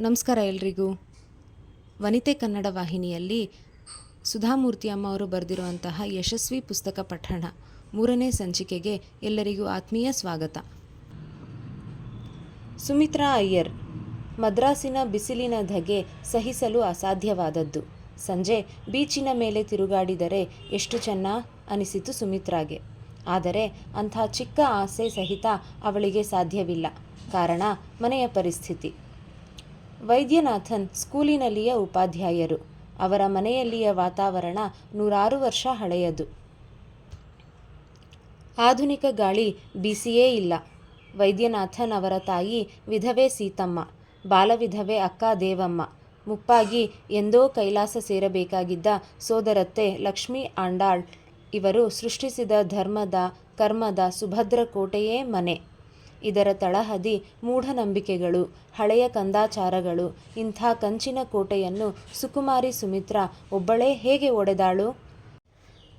ನಮಸ್ಕಾರ ಎಲ್ರಿಗೂ. ವನಿತೆ ಕನ್ನಡ ವಾಹಿನಿಯಲ್ಲಿ ಸುಧಾಮೂರ್ತಿ ಅಮ್ಮ ಅವರು ಬರೆದಿರುವಂತಹ ಯಶಸ್ವಿ ಪುಸ್ತಕ ಪಠಣ ಮೂರನೇ ಸಂಚಿಕೆಗೆ ಎಲ್ಲರಿಗೂ ಆತ್ಮೀಯ ಸ್ವಾಗತ. ಸುಮಿತ್ರಾ ಅಯ್ಯರ್ ಮದ್ರಾಸಿನ ಬಿಸಿಲಿನ ಧಗೆ ಸಹಿಸಲು ಅಸಾಧ್ಯವಾದದ್ದು. ಸಂಜೆ ಬೀಚಿನ ಮೇಲೆ ತಿರುಗಾಡಿದರೆ ಎಷ್ಟು ಚೆನ್ನ ಅನಿಸಿತು ಸುಮಿತ್ರಾಗೆ. ಆದರೆ ಅಂಥ ಚಿಕ್ಕ ಆಸೆ ಸಹಿತ ಅವಳಿಗೆ ಸಾಧ್ಯವಿಲ್ಲ. ಕಾರಣ ಮನೆಯ ಪರಿಸ್ಥಿತಿ. ವೈದ್ಯನಾಥನ್ ಸ್ಕೂಲಿನಲ್ಲಿಯ ಉಪಾಧ್ಯಾಯರು. ಅವರ ಮನೆಯಲ್ಲಿಯ ವಾತಾವರಣ ನೂರಾರು ವರ್ಷ ಹಳೆಯದು. ಆಧುನಿಕ ಗಾಳಿ ಬಿಸಿಯೇ ಇಲ್ಲ. ವೈದ್ಯನಾಥನ್ ಅವರ ತಾಯಿ ವಿಧವೆ ಸೀತಮ್ಮ ಬಾಲವಿಧವೆ ಅಕ್ಕ ದೇವಮ್ಮ, ಮುಪ್ಪಾಗಿ ಎಂದೋ ಕೈಲಾಸ ಸೇರಬೇಕಾಗಿದ್ದ ಸೋದರತ್ತೆ ಲಕ್ಷ್ಮೀ ಆಂಡಾಳ್ ಇವರು ಸೃಷ್ಟಿಸಿದ ಧರ್ಮದ, ಕರ್ಮದ ಸುಭದ್ರ ಕೋಟೆಯೇ ಮನೆ. ಇದರ ತಳಹದಿ ಮೂಢನಂಬಿಕೆಗಳು, ಹಳೆಯ ಕಂದಾಚಾರಗಳು, ಇಂಥ ಕಂಚಿನ ಕೋಟೆಯನ್ನು ಸುಕುಮಾರಿ ಸುಮಿತ್ರಾ ಒಬ್ಬಳೇ ಹೇಗೆ ಒಡೆದಾಳು?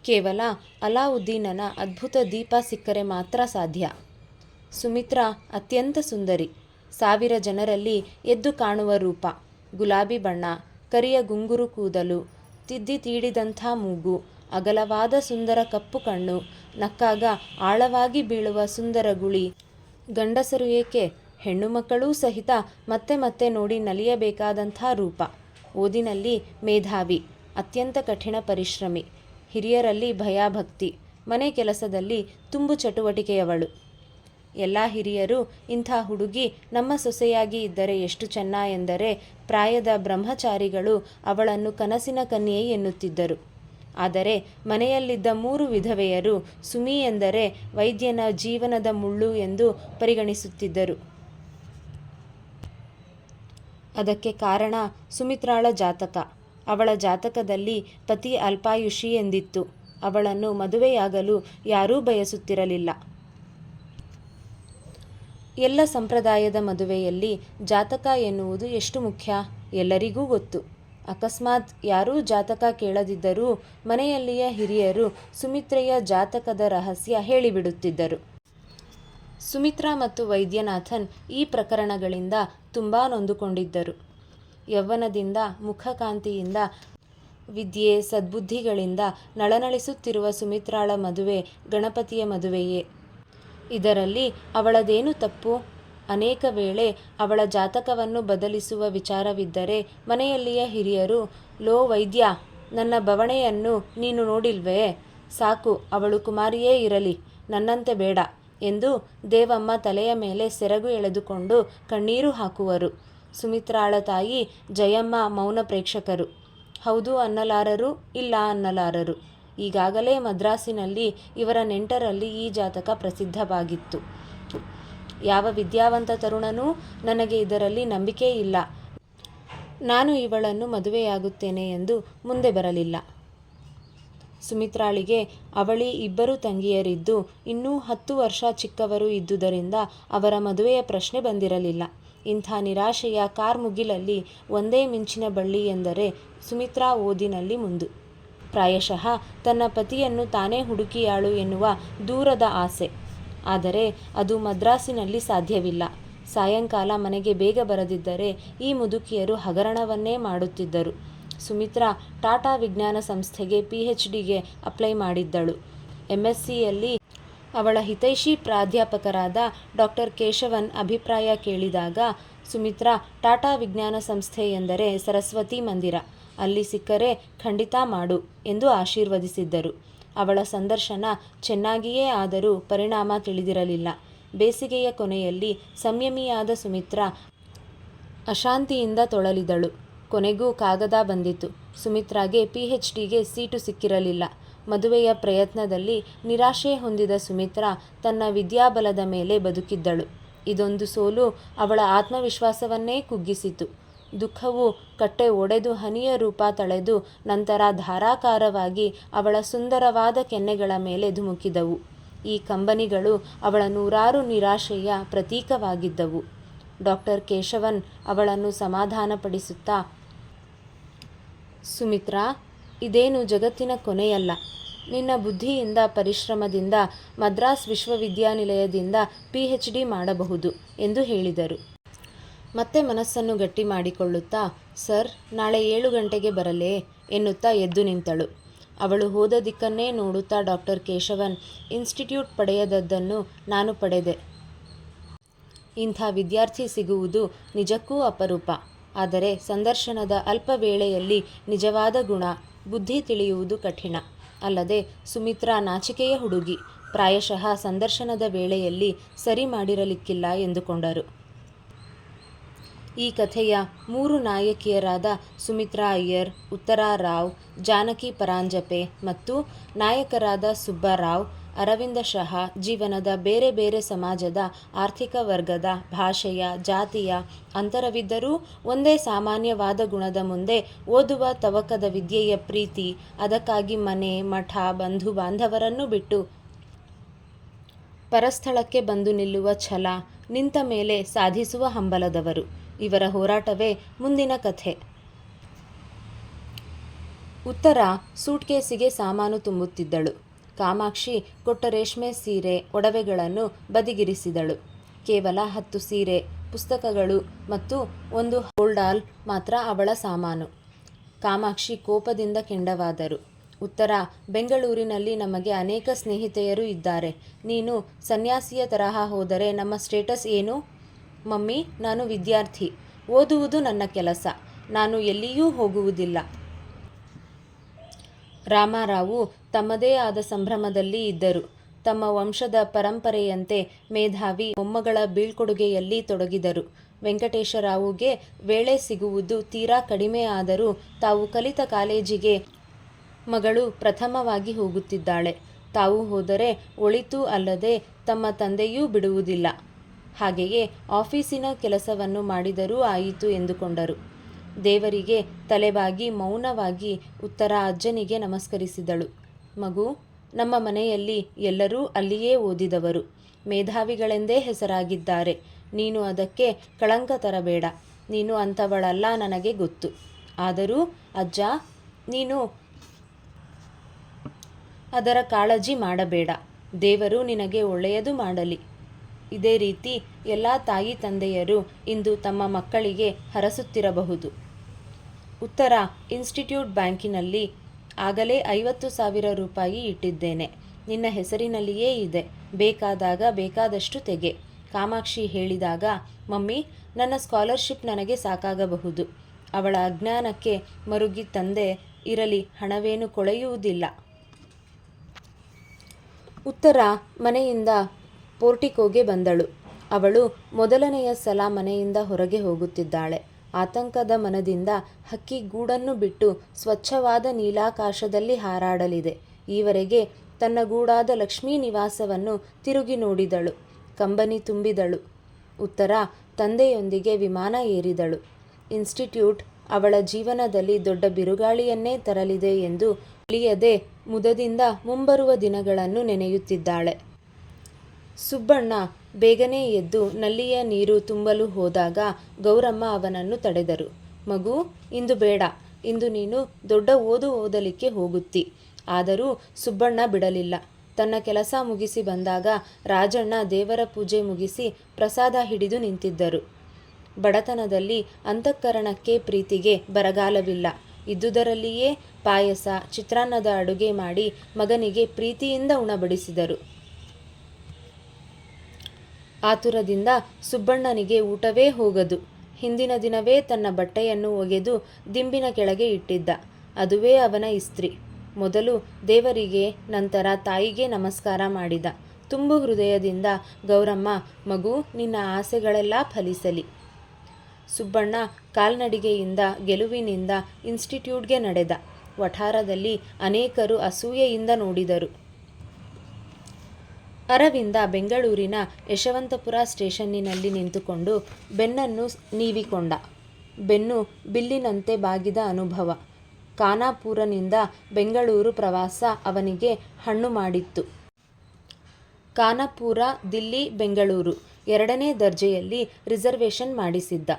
ಕೇವಲ ಅಲಾವುದ್ದೀನನ ಅದ್ಭುತ ದೀಪ ಸಿಕ್ಕರೆ ಮಾತ್ರ ಸಾಧ್ಯ. ಸುಮಿತ್ರಾ ಅತ್ಯಂತ ಸುಂದರಿ. ಸಾವಿರ ಜನರಲ್ಲಿ ಎದ್ದು ಕಾಣುವ ರೂಪ. ಗುಲಾಬಿ ಬಣ್ಣ, ಕರಿಯ ಗುಂಗುರು ಕೂದಲು, ತಿದ್ದಿ ತೀಡಿದಂಥ ಮೂಗು, ಅಗಲವಾದ ಸುಂದರ ಕಪ್ಪು ಕಣ್ಣು, ನಕ್ಕಾಗ ಆಳವಾಗಿ ಬೀಳುವ ಸುಂದರ ಗುಳಿ. ಗಂಡಸರು ಏಕೆ? ಹೆಣ್ಣು ಮಕ್ಕಳೂ ಸಹಿತ ಮತ್ತೆ ಮತ್ತೆ ನೋಡಿ ನಲಿಯಬೇಕಾದಂಥ ರೂಪ. ಓದಿನಲ್ಲಿ ಮೇಧಾವಿ, ಅತ್ಯಂತ ಕಠಿಣ ಪರಿಶ್ರಮಿ. ಹಿರಿಯರಲ್ಲಿ ಭಯಭಕ್ತಿ. ಮನೆ ಕೆಲಸದಲ್ಲಿ ತುಂಬು ಚಟುವಟಿಕೆಯವಳು. ಎಲ್ಲ ಹಿರಿಯರು ಇಂಥ ಹುಡುಗಿ ನಮ್ಮ ಸೊಸೆಯಾಗಿ ಇದ್ದರೆ ಎಷ್ಟು ಚೆನ್ನ ಎಂದರೆ ಪ್ರಾಯದ ಬ್ರಹ್ಮಚಾರಿಗಳು ಅವಳನ್ನು ಕನಸಿನ ಕನ್ಯೆ ಎನ್ನುತ್ತಿದ್ದರು. ಆದರೆ ಮನೆಯಲ್ಲಿದ್ದ ಮೂರು ವಿಧವೆಯರು ಸುಮಿ ಎಂದರೆ ವೈದ್ಯನ ಜೀವನದ ಮುಳ್ಳು ಎಂದು ಪರಿಗಣಿಸುತ್ತಿದ್ದರು. ಅದಕ್ಕೆ ಕಾರಣ ಸುಮಿತ್ರಾಳ ಜಾತಕ. ಅವಳ ಜಾತಕದಲ್ಲಿ ಪತಿ ಅಲ್ಪಾಯುಷಿ ಎಂದಿತ್ತು. ಅವಳನ್ನು ಮದುವೆಯಾಗಲು ಯಾರೂ ಬಯಸುತ್ತಿರಲಿಲ್ಲ. ಎಲ್ಲ ಸಂಪ್ರದಾಯದ ಮದುವೆಯಲ್ಲಿ ಜಾತಕ ಎನ್ನುವುದು ಎಷ್ಟು ಮುಖ್ಯ? ಎಲ್ಲರಿಗೂ ಗೊತ್ತು. ಅಕಸ್ಮಾತ್ ಯಾರೂ ಜಾತಕ ಕೇಳದಿದ್ದರೂ ಮನೆಯಲ್ಲಿಯ ಹಿರಿಯರು ಸುಮಿತ್ರೆಯ ಜಾತಕದ ರಹಸ್ಯ ಹೇಳಿಬಿಡುತ್ತಿದ್ದರು. ಸುಮಿತ್ರಾ ಮತ್ತು ವೈದ್ಯನಾಥನ್ ಈ ಪ್ರಕರಣಗಳಿಂದ ತುಂಬ ನೊಂದುಕೊಂಡಿದ್ದರು. ಯೌವನದಿಂದ ಮುಖಕಾಂತಿಯಿಂದ, ವಿದ್ಯೆ, ಸದ್ಬುದ್ಧಿಗಳಿಂದ ನಳನಳಿಸುತ್ತಿರುವ ಸುಮಿತ್ರಾಳ ಮದುವೆ ಗಣಪತಿಯ ಮದುವೆಯೇ. ಇದರಲ್ಲಿ ಅವಳದೇನು ತಪ್ಪು? ಅನೇಕ ವೇಳೆ ಅವಳ ಜಾತಕವನ್ನು ಬದಲಿಸುವ ವಿಚಾರವಿದ್ದರೆ ಮನೆಯಲ್ಲಿಯ ಹಿರಿಯರು, ಲೋ ವೈದ್ಯ, ನನ್ನ ಬವಣೆಯನ್ನು ನೀನು ನೋಡಿಲ್ವೇ? ಸಾಕು, ಅವಳು ಕುಮಾರಿಯೇ ಇರಲಿ, ನನ್ನಂತೆ ಬೇಡ ಎಂದು ದೇವಮ್ಮ ತಲೆಯ ಮೇಲೆ ಸೆರಗು ಎಳೆದುಕೊಂಡು ಕಣ್ಣೀರು ಹಾಕುವರು. ಸುಮಿತ್ರಾಳ ತಾಯಿ ಜಯಮ್ಮ ಮೌನ ಪ್ರೇಕ್ಷಕರು. ಹೌದು ಅನ್ನಲಾರರು, ಇಲ್ಲ ಅನ್ನಲಾರರು. ಈಗಾಗಲೇ ಮದ್ರಾಸಿನಲ್ಲಿ ಇವರ ನೆಂಟರಲ್ಲಿ ಈ ಜಾತಕ ಪ್ರಸಿದ್ಧವಾಗಿತ್ತು. ಯಾವ ವಿದ್ಯಾವಂತ ತರುಣನೂ ನನಗೆ ಇದರಲ್ಲಿ ನಂಬಿಕೆ ಇಲ್ಲ. ನಾನು ಇವಳನ್ನು ಮದುವೆಯಾಗುತ್ತೇನೆ ಎಂದು ಮುಂದೆ ಬರಲಿಲ್ಲ. ಸುಮಿತ್ರಾಳಿಗೆ ಅವಳಿ ಇಬ್ಬರು ತಂಗಿಯರಿದ್ದು ಇನ್ನೂ ಹತ್ತು ವರ್ಷ ಚಿಕ್ಕವರು ಇದ್ದುದರಿಂದ ಅವರ ಮದುವೆಯ ಪ್ರಶ್ನೆ ಬಂದಿರಲಿಲ್ಲ. ಇಂಥ ನಿರಾಶೆಯ ಕಾರ್ಮುಗಿಲಲ್ಲಿ ಒಂದೇ ಮಿಂಚಿನ ಬಳ್ಳಿ ಎಂದರೆ ಸುಮಿತ್ರಾ ಓದಿನಲ್ಲಿ ಮುಂದು. ಪ್ರಾಯಶಃ ತನ್ನ ಪತಿಯನ್ನು ತಾನೇ ಹುಡುಕಿಯಾಳು ಎನ್ನುವ ದೂರದ ಆಸೆ. ಆದರೆ ಅದು ಮದ್ರಾಸಿನಲ್ಲಿ ಸಾಧ್ಯವಿಲ್ಲ. ಸಾಯಂಕಾಲ ಮನೆಗೆ ಬೇಗ ಬರದಿದ್ದರೆ ಈ ಮುದುಕಿಯರು ಹಗರಣವನ್ನೇ ಮಾಡುತ್ತಿದ್ದರು. ಸುಮಿತ್ರಾ ಟಾಟಾ ವಿಜ್ಞಾನ ಸಂಸ್ಥೆಗೆ ಪಿ ಎಚ್ ಡಿಗೆ ಅಪ್ಲೈ ಮಾಡಿದ್ದಳು. ಎಂ ಎಸ್ ಸಿಯಲ್ಲಿ ಅವಳ ಹಿತೈಷಿ ಪ್ರಾಧ್ಯಾಪಕರಾದ ಡಾಕ್ಟರ್ ಕೇಶವನ್ ಅಭಿಪ್ರಾಯ ಕೇಳಿದಾಗ, ಸುಮಿತ್ರಾ ಟಾಟಾ ವಿಜ್ಞಾನ ಸಂಸ್ಥೆ ಎಂದರೆ ಸರಸ್ವತಿ ಮಂದಿರ. ಅಲ್ಲಿ ಸಿಕ್ಕರೆ ಖಂಡಿತ ಮಾಡು ಎಂದು ಆಶೀರ್ವದಿಸಿದ್ದರು. ಅವಳ ಸಂದರ್ಶನ ಚೆನ್ನಾಗಿಯೇ ಆದರೂ ಪರಿಣಾಮ ತಿಳಿದಿರಲಿಲ್ಲ. ಬೇಸಿಗೆಯ ಕೊನೆಯಲ್ಲಿ ಸಂಯಮಿಯಾದ ಸುಮಿತ್ರ ಅಶಾಂತಿಯಿಂದ ತೊಳಲಿದಳು. ಕೊನೆಗೂ ಕಾಗದ ಬಂದಿತು ಸುಮಿತ್ರಾಗೆ ಪಿ ಎಚ್ ಡಿಗೆ ಸೀಟು ಸಿಕ್ಕಿರಲಿಲ್ಲ. ಮದುವೆಯ ಪ್ರಯತ್ನದಲ್ಲಿ ನಿರಾಶೆ ಹೊಂದಿದ ಸುಮಿತ್ರಾ ತನ್ನ ವಿದ್ಯಾಬಲದ ಮೇಲೆ ಬದುಕಿದ್ದಳು. ಇದೊಂದು ಸೋಲು ಅವಳ ಆತ್ಮವಿಶ್ವಾಸವನ್ನೇ ಕುಗ್ಗಿಸಿತು. ದುಃಖವು ಕಟ್ಟೆ ಒಡೆದು ಹನಿಯ ರೂಪ ತಳೆದು ನಂತರ ಧಾರಾಕಾರವಾಗಿ ಅವಳ ಸುಂದರವಾದ ಕೆನ್ನೆಗಳ ಮೇಲೆ ಧುಮುಕಿದವು. ಈ ಕಂಬನಿಗಳು ಅವಳ ನೂರಾರು ನಿರಾಶೆಯ ಪ್ರತೀಕವಾಗಿದ್ದವು. ಡಾಕ್ಟರ್ ಕೇಶವನ್ ಅವಳನ್ನು ಸಮಾಧಾನಪಡಿಸುತ್ತಾ, ಸುಮಿತ್ರಾ, ಇದೇನು ಜಗತ್ತಿನ ಕೊನೆಯಲ್ಲ. ನಿನ್ನ ಬುದ್ಧಿಯಿಂದ, ಪರಿಶ್ರಮದಿಂದ, ಮದ್ರಾಸ್ ವಿಶ್ವವಿದ್ಯಾನಿಲಯದಿಂದ ಪಿ ಎಚ್ ಡಿ ಮಾಡಬಹುದು ಎಂದು ಹೇಳಿದರು. ಮತ್ತೆ ಮನಸ್ಸನ್ನು ಗಟ್ಟಿ ಮಾಡಿಕೊಳ್ಳುತ್ತಾ, ಸರ್, ನಾಳೆ ಏಳು ಗಂಟೆಗೆ ಬರಲೇ? ಎನ್ನುತ್ತಾ ಎದ್ದು ನಿಂತಳು. ಅವಳು ಹೋದ ದಿಕ್ಕನ್ನೇ ನೋಡುತ್ತಾ ಡಾಕ್ಟರ್ ಕೇಶವನ್, ಇನ್ಸ್ಟಿಟ್ಯೂಟ್ ಪಡೆಯದದ್ದನ್ನು ನಾನು ಪಡೆದೆ. ಇಂಥ ವಿದ್ಯಾರ್ಥಿ ಸಿಗುವುದು ನಿಜಕ್ಕೂ ಅಪರೂಪ. ಆದರೆ ಸಂದರ್ಶನದ ಅಲ್ಪ ವೇಳೆಯಲ್ಲಿ ನಿಜವಾದ ಗುಣ, ಬುದ್ಧಿ ತಿಳಿಯುವುದು ಕಠಿಣ. ಅಲ್ಲದೆ ಸುಮಿತ್ರಾ ನಾಚಿಕೆಯ ಹುಡುಗಿ. ಪ್ರಾಯಶಃ ಸಂದರ್ಶನದ ವೇಳೆಯಲ್ಲಿ ಸರಿ ಮಾಡಿರಲಿಕ್ಕಿಲ್ಲ ಎಂದುಕೊಂಡರು. ಈ ಕಥೆಯ ಮೂರು ನಾಯಕಿಯರಾದ ಸುಮಿತ್ರಾ ಅಯ್ಯರ್, ಉತ್ತರಾ ರಾವ್, ಜಾನಕಿ ಪರಾಂಜಪೆ ಮತ್ತು ನಾಯಕರಾದ ಸುಬ್ಬರಾವ್ ಅರವಿಂದ ಶಹ ಜೀವನದ ಬೇರೆ ಬೇರೆ ಸಮಾಜದ ಆರ್ಥಿಕ ವರ್ಗದ, ಭಾಷೆಯ, ಜಾತಿಯ ಅಂತರವಿದ್ದರೂ ಒಂದೇ ಸಾಮಾನ್ಯವಾದ ಗುಣದ ಮುಂದೆ ಓದುವ ತವಕದ ವಿದ್ಯೆಯ ಪ್ರೀತಿ, ಅದಕ್ಕಾಗಿ ಮನೆ, ಮಠ, ಬಂಧು ಬಾಂಧವರನ್ನು ಬಿಟ್ಟು ಪರಸ್ಥಳಕ್ಕೆ ಬಂದು ನಿಲ್ಲುವ ಛಲ, ನಿಂತ ಮೇಲೆ ಸಾಧಿಸುವ ಹಂಬಲದವರು. ಇವರ ಹೋರಾಟವೇ ಮುಂದಿನ ಕಥೆ. ಉತ್ತರ, ಸೂಟ್ಕೇಸಿಗೆ ಸಾಮಾನು ತುಂಬುತ್ತಿದ್ದಳು. ಕಾಮಾಕ್ಷಿ ಕೊಟ್ಟ ರೇಷ್ಮೆ ಸೀರೆ, ಒಡವೆಗಳನ್ನು ಬದಿಗಿರಿಸಿದಳು. ಕೇವಲ ಹತ್ತು ಸೀರೆ, ಪುಸ್ತಕಗಳು ಮತ್ತು ಒಂದು ಹೋಲ್ಡಾಲ್ ಮಾತ್ರ ಅವಳ ಸಾಮಾನು. ಕಾಮಾಕ್ಷಿ ಕೋಪದಿಂದ ಕೆಂಡವಾದರು. ಉತ್ತರ, ಬೆಂಗಳೂರಿನಲ್ಲಿ ನಮಗೆ ಅನೇಕ ಸ್ನೇಹಿತೆಯರು ಇದ್ದಾರೆ. ನೀನು ಸನ್ಯಾಸಿಯ ತರಹ ಹೋದರೆ ನಮ್ಮ ಸ್ಟೇಟಸ್ ಏನು? ಮಮ್ಮಿ, ನಾನು ವಿದ್ಯಾರ್ಥಿ. ಓದುವುದು ನನ್ನ ಕೆಲಸ. ನಾನು ಎಲ್ಲಿಯೂ ಹೋಗುವುದಿಲ್ಲ. ರಾಮಾರಾವು ತಮ್ಮದೇ ಆದ ಸಂಭ್ರಮದಲ್ಲಿ ಇದ್ದರು. ತಮ್ಮ ವಂಶದ ಪರಂಪರೆಯಂತೆ ಮೇಧಾವಿ ಮೊಮ್ಮಗಳ ಬೀಳ್ಕೊಡುಗೆಯಲ್ಲಿ ತೊಡಗಿದರು. ವೆಂಕಟೇಶರಾವುಗೆ ವೇಳೆ ಸಿಗುವುದು ತೀರಾ ಕಡಿಮೆ ಆದರೂ ತಾವು ಕಲಿತ ಕಾಲೇಜಿಗೆ ಮಗಳು ಪ್ರಥಮವಾಗಿ ಹೋಗುತ್ತಿದ್ದಾಳೆ. ತಾವು ಹೋದರೆ ಒಳಿತು ಅಲ್ಲದೆ ತಮ್ಮ ತಂದೆಯೂ ಬಿಡುವುದಿಲ್ಲ. ಹಾಗೆಯೇ ಆಫೀಸಿನ ಕೆಲಸವನ್ನು ಮಾಡಿದರೂ ಆಯಿತು ಎಂದುಕೊಂಡರು. ದೇವರಿಗೆ ತಲೆಬಾಗಿ ಮೌನವಾಗಿ ಉತ್ತರ ಅಜ್ಜನಿಗೆ ನಮಸ್ಕರಿಸಿದಳು. ಮಗು, ನಮ್ಮ ಮನೆಯಲ್ಲಿ ಎಲ್ಲರೂ ಅಲ್ಲಿಯೇ ಓದಿದವರು. ಮೇಧಾವಿಗಳೆಂದೇ ಹೆಸರಾಗಿದ್ದಾರೆ. ನೀನು ಅದಕ್ಕೆ ಕಳಂಕ ತರಬೇಡ. ನೀನು ಅಂಥವಳಲ್ಲ ನನಗೆ ಗೊತ್ತು. ಆದರೂ, ಅಜ್ಜ, ನೀನು ಅದರ ಕಾಳಜಿ ಮಾಡಬೇಡ. ದೇವರು ನಿನಗೆ ಒಳ್ಳೆಯದು ಮಾಡಲಿ. ಇದೇ ರೀತಿ ಎಲ್ಲ ತಾಯಿ ತಂದೆಯರು ಇಂದು ತಮ್ಮ ಮಕ್ಕಳಿಗೆ ಹರಸುತ್ತಿರಬಹುದು. ಉತ್ತರ ಇನ್ಸ್ಟಿಟ್ಯೂಟ್ ಬ್ಯಾಂಕಿನಲ್ಲಿ ಆಗಲೇ ಐವತ್ತು ಸಾವಿರ ರೂಪಾಯಿ ಇಟ್ಟಿದ್ದೇನೆ. ನಿನ್ನ ಹೆಸರಿನಲ್ಲಿಯೇ ಇದೆ. ಬೇಕಾದಾಗ ಬೇಕಾದಷ್ಟು ತೆಗೆ. ಕಾಮಾಕ್ಷಿ ಹೇಳಿದಾಗ, ಮಮ್ಮಿ, ನನ್ನ ಸ್ಕಾಲರ್ಶಿಪ್ ನನಗೆ ಸಾಕಾಗಬಹುದು. ಅವಳ ಅಜ್ಞಾನಕ್ಕೆ ಮರುಗಿ ತಂದೆ ಇರಲಿ, ಹಣವೇನು ಕೊಳೆಯುವುದಿಲ್ಲ ಉತ್ತರ ಮನೆಯಿಂದ ಪೋರ್ಟಿಕೋಗೆ ಬಂದಳು. ಅವಳು ಮೊದಲನೆಯ ಸಲ ಮನೆಯಿಂದ ಹೊರಗೆ ಹೋಗುತ್ತಿದ್ದಾಳೆ. ಆತಂಕದ ಮನದಿಂದ ಹಕ್ಕಿ ಗೂಡನ್ನು ಬಿಟ್ಟು ಸ್ವಚ್ಛವಾದ ನೀಲಾಕಾಶದಲ್ಲಿ ಹಾರಾಡಲಿದೆ. ಈವರೆಗೆ ತನ್ನ ಗೂಡಾದ ಲಕ್ಷ್ಮೀ ನಿವಾಸವನ್ನು ತಿರುಗಿ ನೋಡಿದಳು. ಕಂಬನಿ ತುಂಬಿದಳು. ಉತ್ತರ, ತಂದೆಯೊಂದಿಗೆ ವಿಮಾನ ಏರಿದಳು. ಇನ್ಸ್ಟಿಟ್ಯೂಟ್ ಅವಳ ಜೀವನದಲ್ಲಿ ದೊಡ್ಡ ಬಿರುಗಾಳಿಯನ್ನೇ ತರಲಿದೆ ಎಂದು ತಿಳಿಯದೆ ಮುದದಿಂದ ಮುಂಬರುವ ದಿನಗಳನ್ನು ನೆನೆಯುತ್ತಿದ್ದಾಳೆ. ಸುಬ್ಬಣ್ಣ ಬೇಗನೆ ಎದ್ದು ನಲ್ಲಿಯ ನೀರು ತುಂಬಲು ಹೋದಾಗ ಗೌರಮ್ಮ ಅವನನ್ನು ತಡೆದರು. ಮಗು, ಇಂದು ಬೇಡ. ಇಂದು ನೀನು ದೊಡ್ಡ ಓದು ಓದಲಿಕ್ಕೆ ಹೋಗುತ್ತಿ. ಆದರೂ ಸುಬ್ಬಣ್ಣ ಬಿಡಲಿಲ್ಲ. ತನ್ನ ಕೆಲಸ ಮುಗಿಸಿ ಬಂದಾಗ ರಾಜಣ್ಣ ದೇವರ ಪೂಜೆ ಮುಗಿಸಿ ಪ್ರಸಾದ ಹಿಡಿದು ನಿಂತಿದ್ದರು. ಬಡತನದಲ್ಲಿ ಅಂತಃಕರಣಕ್ಕೆ ಪ್ರೀತಿಗೆ ಬರಗಾಲವಿಲ್ಲ. ಇದ್ದುದರಲ್ಲಿಯೇ ಪಾಯಸ, ಚಿತ್ರಾನ್ನದ ಅಡುಗೆ ಮಾಡಿ ಮಗನಿಗೆ ಪ್ರೀತಿಯಿಂದ ಉಣಬಡಿಸಿದರು. ಆತುರದಿಂದ ಸುಬ್ಬಣ್ಣನಿಗೆ ಊಟವೇ ಹೋಗದು. ಹಿಂದಿನ ದಿನವೇ ತನ್ನ ಬಟ್ಟೆಯನ್ನು ಒಗೆದು ದಿಂಬಿನ ಕೆಳಗೆ ಇಟ್ಟಿದ್ದ. ಅದುವೇ ಅವನ ಇಸ್ತ್ರಿ. ಮೊದಲು ದೇವರಿಗೆ, ನಂತರ ತಾಯಿಗೆ ನಮಸ್ಕಾರ ಮಾಡಿದ. ತುಂಬು ಹೃದಯದಿಂದ, ಗೌರಮ್ಮ, ಮಗು, ನಿನ್ನ ಆಸೆಗಳೆಲ್ಲ ಫಲಿಸಲಿ. ಸುಬ್ಬಣ್ಣ ಕಾಲ್ನಡಿಗೆಯಿಂದ, ಗೆಲುವಿನಿಂದ ಇನ್ಸ್ಟಿಟ್ಯೂಟ್ಗೆ ನಡೆದ. ವಠಾರದಲ್ಲಿ ಅನೇಕರು ಅಸೂಯೆಯಿಂದ ನೋಡಿದರು. ಅರವಿಂದ ಬೆಂಗಳೂರಿನ ಯಶವಂತಪುರ ಸ್ಟೇಷನ್ನಿನಲ್ಲಿ ನಿಂತುಕೊಂಡು, ಬೆನ್ನನ್ನು ನೀವಿಕೊಂಡ. ಬೆನ್ನು ಬಿಲ್ಲಿನಂತೆ ಬಾಗಿದ ಅನುಭವ. ಖಾನಾಪುರನಿಂದ ಬೆಂಗಳೂರು ಪ್ರವಾಸ ಅವನಿಗೆ ಹಣ್ಣು ಮಾಡಿತ್ತು. ಖಾನಾಪುರ, ದಿಲ್ಲಿ, ಬೆಂಗಳೂರು ಎರಡನೇ ದರ್ಜೆಯಲ್ಲಿ ರಿಸರ್ವೇಷನ್ ಮಾಡಿಸಿದ್ದ.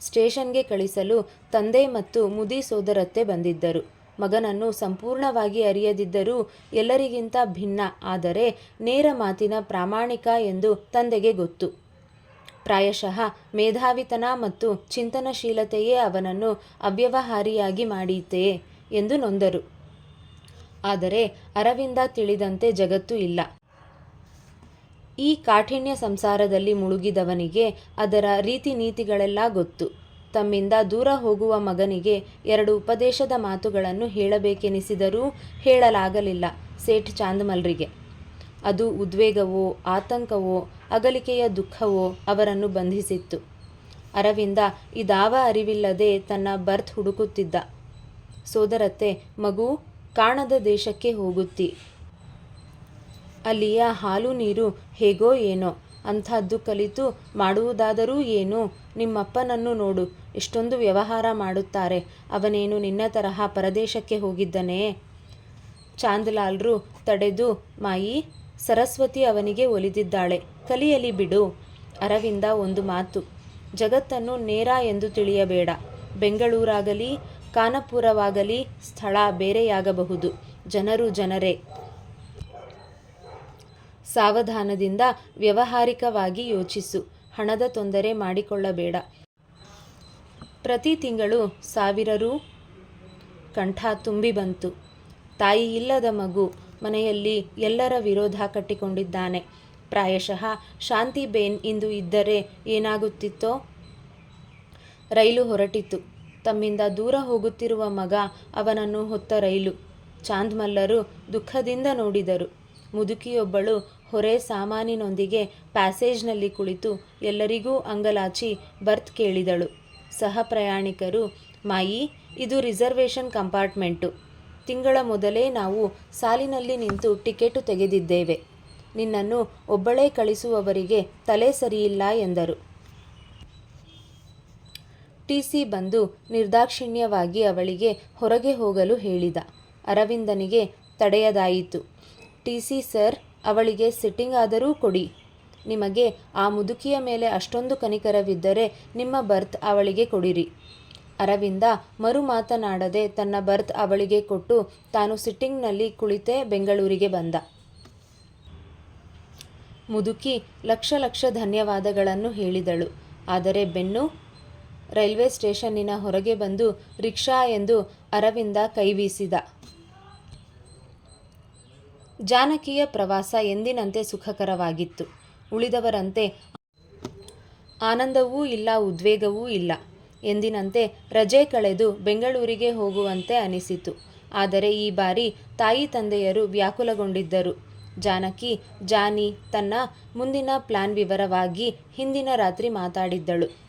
ಸ್ಟೇಷನ್ಗೆ ಕಳಿಸಲು ತಂದೆ ಮತ್ತು ಮುದಿ ಸೋದರತ್ತೆ ಬಂದಿದ್ದರು. ಮಗನನ್ನು ಸಂಪೂರ್ಣವಾಗಿ ಅರಿಯದಿದ್ದರೂ ಎಲ್ಲರಿಗಿಂತ ಭಿನ್ನ. ಆದರೆ ನೇರ ಮಾತಿನ ಪ್ರಾಮಾಣಿಕ ಎಂದು ತಂದೆಗೆ ಗೊತ್ತು. ಪ್ರಾಯಶಃ ಮೇಧಾವಿತನ ಮತ್ತು ಚಿಂತನಶೀಲತೆಯೇ ಅವನನ್ನು ಅವ್ಯವಹಾರಿಯಾಗಿ ಮಾಡೀತೇ ಎಂದು ನೊಂದರು. ಆದರೆ ಅರವಿಂದ ತಿಳಿದಂತೆ ಜಗತ್ತು ಇಲ್ಲ. ಈ ಕಾಠಿಣ್ಯ ಸಂಸಾರದಲ್ಲಿ ಮುಳುಗಿದವನಿಗೆ ಅದರ ರೀತಿ ನೀತಿಗಳೆಲ್ಲ ಗೊತ್ತು. ತಮ್ಮಿಂದ ದೂರ ಹೋಗುವ ಮಗನಿಗೆ ಎರಡು ಉಪದೇಶದ ಮಾತುಗಳನ್ನು ಹೇಳಬೇಕೆನಿಸಿದರೂ ಹೇಳಲಾಗಲಿಲ್ಲ ಸೇಠ್ ಚಾಂದ್ಮಲ್ರಿಗೆ. ಅದು ಉದ್ವೇಗವೋ, ಆತಂಕವೋ, ಅಗಲಿಕೆಯ ದುಃಖವೋ ಅವರನ್ನು ಬಂಧಿಸಿತ್ತು. ಅರವಿಂದ ಇದಾವ ಅರಿವಿಲ್ಲದೆ ತನ್ನ ಬರ್ತ್ ಹುಡುಕುತ್ತಿದ್ದ. ಸೋದರತ್ತೆ, ಮಗು, ಕಾಣದ ದೇಶಕ್ಕೆ ಹೋಗುತ್ತಿ. ಅಲ್ಲಿಯ ಹಾಲು ನೀರು ಹೇಗೋ ಏನೋ, ಅಂಥದ್ದು ಕಲಿತು ಮಾಡುವುದಾದರೂ ಏನು, ನಿಮ್ಮಪ್ಪನನ್ನು ನೋಡು ಎಷ್ಟೊಂದು ವ್ಯವಹಾರ ಮಾಡುತ್ತಾರೆ. ಅವನೇನು ನಿನ್ನ ತರಹ ಪರದೇಶಕ್ಕೆ ಹೋಗಿದ್ದನೇ? ಚಾಂದ್ಲಾಲ್ರು ತಡೆದು, ಮಾಯಿ, ಸರಸ್ವತಿ ಅವನಿಗೆ ಒಲಿದಿದ್ದಾಳೆ. ಕಲಿಯಲಿ ಬಿಡು. ಅರವಿಂದ ಒಂದು ಮಾತು. ಜಗತ್ತನ್ನು ನೇರ ಎಂದು ತಿಳಿಯಬೇಡ. ಬೆಂಗಳೂರಾಗಲಿ ಕಾನಪುರವಾಗಲಿ ಸ್ಥಳ ಬೇರೆಯಾಗಬಹುದು. ಜನರು ಜನರೇ. ಸಾವಧಾನದಿಂದ ವ್ಯವಹಾರಿಕವಾಗಿ ಯೋಚಿಸು. ಹಣದ ತೊಂದರೆ ಮಾಡಿಕೊಳ್ಳಬೇಡ. ಪ್ರತಿ ತಿಂಗಳು ಸಾವಿರ ರು ಕಂಠ ತುಂಬಿ ಬಂತು. ತಾಯಿ ಇಲ್ಲದ ಮಗು ಮನೆಯಲ್ಲಿ ಎಲ್ಲರ ವಿರೋಧ ಕಟ್ಟಿಕೊಂಡಿದ್ದಾನೆ. ಪ್ರಾಯಶಃ ಶಾಂತಿ ಬೇನ್ ಇಂದು ಇದ್ದರೆ ಏನಾಗುತ್ತಿತ್ತೋ? ರೈಲು ಹೊರಟಿತು ತಮ್ಮಿಂದ ದೂರ ಹೋಗುತ್ತಿರುವ ಮಗ ಅವನನ್ನು ಹೊತ್ತ ರೈಲು. ಚಾಂದ್ಮಲ್ಲರು ದುಃಖದಿಂದ ನೋಡಿದರು. ಮುದುಕಿಯೊಬ್ಬಳು ಹೊರೆ ಸಾಮಾನಿನೊಂದಿಗೆ ಪ್ಯಾಸೇಜ್ನಲ್ಲಿ ಕುಳಿತು ಎಲ್ಲರಿಗೂ ಅಂಗಲಾಚಿ ಬರ್ತ್ ಕೇಳಿದಳು. ಸಹ ಪ್ರಯಾಣಿಕರು, ಮಾಯಿ, ಇದು ರಿಸರ್ವೇಷನ್ ಕಂಪಾರ್ಟ್ಮೆಂಟು. ತಿಂಗಳ ಮೊದಲೇ ನಾವು ಸಾಲಿನಲ್ಲಿ ನಿಂತು ಟಿಕೆಟು ತೆಗೆದಿದ್ದೇವೆ. ನಿನ್ನನ್ನು ಒಬ್ಬಳೇ ಕಳಿಸುವವರಿಗೆ ತಲೆ ಸರಿಯಿಲ್ಲ ಎಂದರು. ಟಿ ಸಿ ಬಂದು ನಿರ್ದಾಕ್ಷಿಣ್ಯವಾಗಿ ಅವಳಿಗೆ ಹೊರಗೆ ಹೋಗಲು ಹೇಳಿದ. ಅರವಿಂದನಿಗೆ ತಡೆಯದಾಯಿತು. ಟಿ ಸಿ ಸರ್, ಅವಳಿಗೆ ಸಿಟ್ಟಿಂಗ್ ಆದರೂ ಕೊಡಿ. ನಿಮಗೆ ಆ ಮುದುಕಿಯ ಮೇಲೆ ಅಷ್ಟೊಂದು ಕನಿಕರವಿದ್ದರೆ ನಿಮ್ಮ ಬರ್ತ್ ಅವಳಿಗೆ ಕೊಡಿರಿ. ಅರವಿಂದ ಮರು ಮಾತನಾಡದೆ ತನ್ನ ಬರ್ತ್ ಅವಳಿಗೆ ಕೊಟ್ಟು ತಾನು ಸಿಟ್ಟಿಂಗ್ನಲ್ಲಿ ಕುಳಿತೇ ಬೆಂಗಳೂರಿಗೆ ಬಂದ. ಮುದುಕಿ ಲಕ್ಷ ಲಕ್ಷ ಧನ್ಯವಾದಗಳನ್ನು ಹೇಳಿದಳು. ಆದರೆ ಬೆನ್ನು ರೈಲ್ವೆ ಸ್ಟೇಷನ್ನಿನ ಹೊರಗೆ ಬಂದು ರಿಕ್ಷಾ ಎಂದು ಅರವಿಂದ ಕೈಬೀಸಿದ. ಜಾನಕಿಯ ಪ್ರವಾಸ ಎಂದಿನಂತೆ ಸುಖಕರವಾಗಿತ್ತು. ಉಳಿದವರಂತೆ ಆನಂದವೂ ಇಲ್ಲ, ಉದ್ವೇಗವೂ ಇಲ್ಲ. ಎಂದಿನಂತೆ ರಜೆ ಕಳೆದು ಬೆಂಗಳೂರಿಗೆ ಹೋಗುವಂತೆ ಅನಿಸಿತು. ಆದರೆ ಈ ಬಾರಿ ತಾಯಿ ತಂದೆಯರು ವ್ಯಾಕುಲಗೊಂಡಿದ್ದರು. ಜಾನಕಿ, ಜಾನಿ ತನ್ನ ಮುಂದಿನ ಪ್ಲಾನ್ ವಿವರವಾಗಿ ಹಿಂದಿನ ರಾತ್ರಿ ಮಾತಾಡಿದ್ದಳು.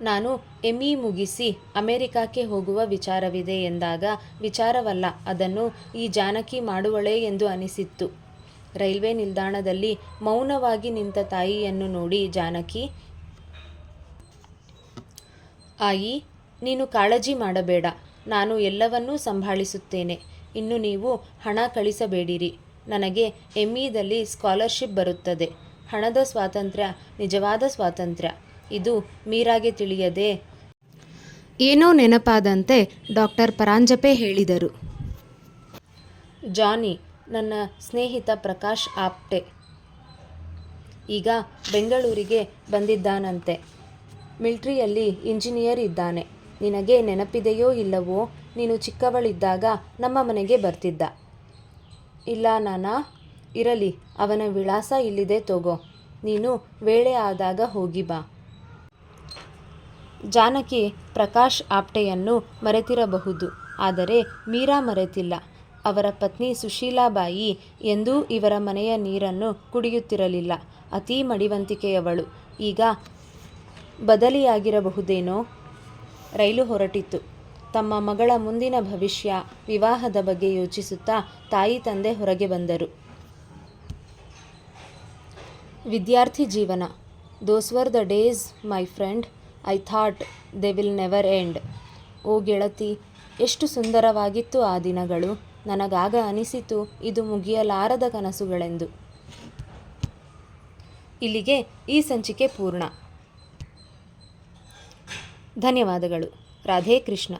ನಾನು ಎಂ ಇ ಮುಗಿಸಿ ಅಮೆರಿಕಕ್ಕೆ ಹೋಗುವ ವಿಚಾರವಿದೆ ಎಂದಾಗ ವಿಚಾರವಲ್ಲ, ಅದನ್ನು ಈ ಜಾನಕಿ ಮಾಡುವಳೇ ಎಂದು ಅನಿಸಿತ್ತು. ರೈಲ್ವೆ ನಿಲ್ದಾಣದಲ್ಲಿ ಮೌನವಾಗಿ ನಿಂತ ತಾಯಿಯನ್ನು ನೋಡಿ ಜಾನಕಿ, ಆಯಿ, ನೀನು ಕಾಳಜಿ ಮಾಡಬೇಡ. ನಾನು ಎಲ್ಲವನ್ನೂ ಸಂಭಾಳಿಸುತ್ತೇನೆ. ಇನ್ನು ನೀವು ಹಣ ಕಳಿಸಬೇಡಿರಿ. ನನಗೆ ಎಂಇದಲ್ಲಿ ಸ್ಕಾಲರ್ಶಿಪ್ ಬರುತ್ತದೆ. ಹಣದ ಸ್ವಾತಂತ್ರ್ಯ ನಿಜವಾದ ಸ್ವಾತಂತ್ರ್ಯ. ಇದು ಮೀರಾಗೆ ತಿಳಿಯದೆ ಏನೋ ನೆನಪಾದಂತೆ ಡಾಕ್ಟರ್ ಪರಾಂಜಪೆ ಹೇಳಿದರು. ಜಾನಿ ನನ್ನ ಸ್ನೇಹಿತ ಪ್ರಕಾಶ್ ಆಪ್ಟೆ. ಈಗ ಬೆಂಗಳೂರಿಗೆ ಬಂದಿದ್ದಾನಂತೆ. ಮಿಲ್ಟ್ರಿಯಲ್ಲಿ ಇಂಜಿನಿಯರ್ ಇದ್ದಾನೆ. ನಿನಗೆ ನೆನಪಿದೆಯೋ ಇಲ್ಲವೋ ನೀನು ಚಿಕ್ಕವಳಿದ್ದಾಗ ನಮ್ಮ ಮನೆಗೆ ಬರ್ತಿದ್ದ. ಇಲ್ಲ ನಾನಾ, ಇರಲಿ, ಅವನ ವಿಳಾಸ ಇಲ್ಲಿದೆ ತಗೋ. ನೀನು ವೇಳೆ ಆದಾಗ ಹೋಗಿ ಬಾ. ಜಾನಕಿ ಪ್ರಕಾಶ್ ಆಪ್ಟೆಯನ್ನು ಮರೆತಿರಬಹುದು, ಆದರೆ ಮೀರಾ ಮರೆತಿಲ್ಲ. ಅವರ ಪತ್ನಿ ಸುಶೀಲಾಬಾಯಿ ಎಂದೂ ಇವರ ಮನೆಯ ನೀರನ್ನು ಕುಡಿಯುತ್ತಿರಲಿಲ್ಲ. ಅತಿ ಮಡಿವಂತಿಕೆಯವಳು. ಈಗ ಬದಲಿಯಾಗಿರಬಹುದೇನೋ? ರೈಲು ಹೊರಟಿತು ತಮ್ಮ ಮಗಳ ಮುಂದಿನ ಭವಿಷ್ಯ ವಿವಾಹದ ಬಗ್ಗೆ ಯೋಚಿಸುತ್ತಾ ತಾಯಿ ತಂದೆ ಹೊರಗೆ ಬಂದರು. ವಿದ್ಯಾರ್ಥಿ ಜೀವನ. Those were the days, my friend. I thought they will never end. ಓ ಗೆಳತಿ, ಎಷ್ಟು ಸುಂದರವಾಗಿತ್ತು ಆ ದಿನಗಳು. ನನಗಾಗ ಅನಿಸಿತು ಇದು ಮುಗಿಯಲಾರದ ಕನಸುಗಳೆಂದು. ಇಲ್ಲಿಗೆ ಈ ಸಂಚಿಕೆ ಪೂರ್ಣ. ಧನ್ಯವಾದಗಳು. ರಾಧೇ ಕೃಷ್ಣ.